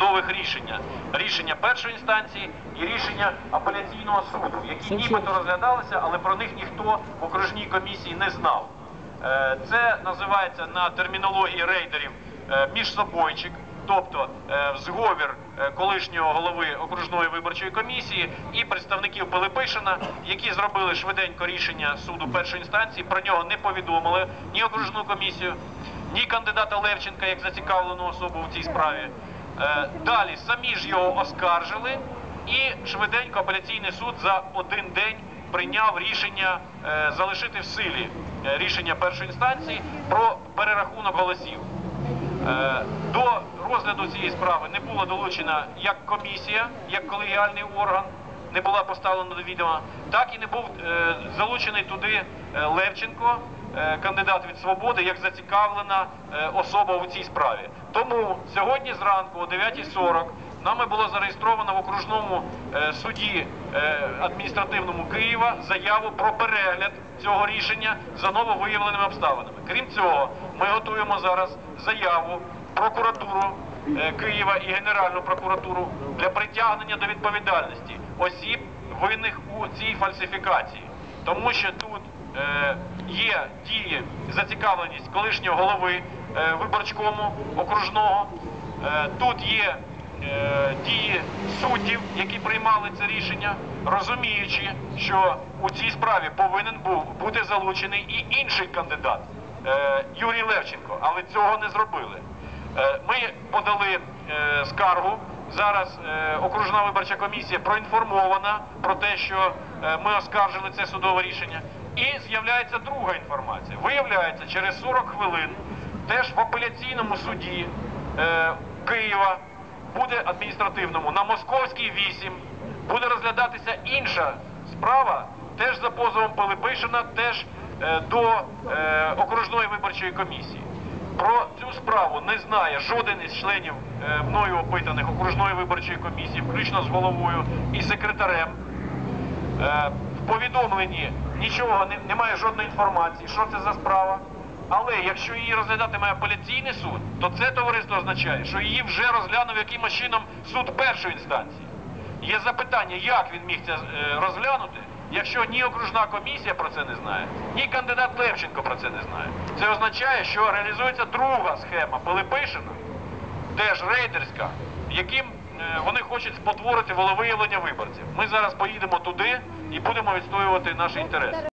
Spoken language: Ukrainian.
судових рішення. Рішення першої інстанції і рішення апеляційного суду, які нібито розглядалися, але про них ніхто в окружній комісії не знав. Е, Це називається на термінології рейдерів е, міжсобойчик, тобто е, зговір колишнього голови окружної виборчої комісії і представників Пилипишина, які зробили швиденько рішення суду першої інстанції. Про нього не повідомили ні окружну комісію, ні кандидата Левченка як зацікавлену особу в цій справі. Е, Далі самі ж його оскаржили, і швиденько апеляційний суд за один день прийняв рішення е, залишити в силі е, рішення першої інстанції про перерахунок голосів. До розгляду цієї справи не була долучена як комісія, як колегіальний орган, не була поставлена до відома, так і не був залучений туди Левченко, кандидат від свободи, як зацікавлена е, особа у цій справі. Тому сьогодні зранку о 9.40 нами було зареєстровано в окружному е, суді е, адміністративному Києва заяву про перегляд цього рішення за нововиявленими обставинами. Крім цього, ми готуємо зараз заяву прокуратуру е, Києва і Генеральну прокуратуру для притягнення до відповідальності осіб, винних у цій фальсифікації, тому що тут е, є дії зацікавленість колишнього голови е, виборчкому окружного. Е, тут є е, дії суддів, які приймали це рішення, розуміючи, що у цій справі повинен був бути залучений і інший кандидат е, Юрій Левченко, але цього не зробили. Е, Ми подали е, скаргу. Зараз е, окружна виборча комісія проінформована про те, що е, ми оскаржили це судове рішення. І з'являється друга інформація. Виявляється, через 40 хвилин теж в апеляційному суді е, Києва буде адміністративному на Московській 8 буде розглядатися інша справа, теж за позовом Пилипишина, теж до окружної виборчої комісії. Про цю справу не знає жоден із членів е, мною опитаних окружної виборчої комісії, включно з головою і секретарем. Е, в повідомленні нічого немає жодної інформації, що це за справа. Але якщо її розглядатиме апеляційний суд, то це товариство означає, що її вже розглянув якимось чином суд першої інстанції. Є запитання, як він міг це е, розглянути, якщо ні окружна комісія про це не знає, ні кандидат Левченко про це не знає. Це означає, що реалізується друга схема Пилипишина, теж рейдерська, яким е, вони хочуть спотворити волевиявлення виборців. Ми зараз поїдемо туди і будемо відстоювати наші інтереси.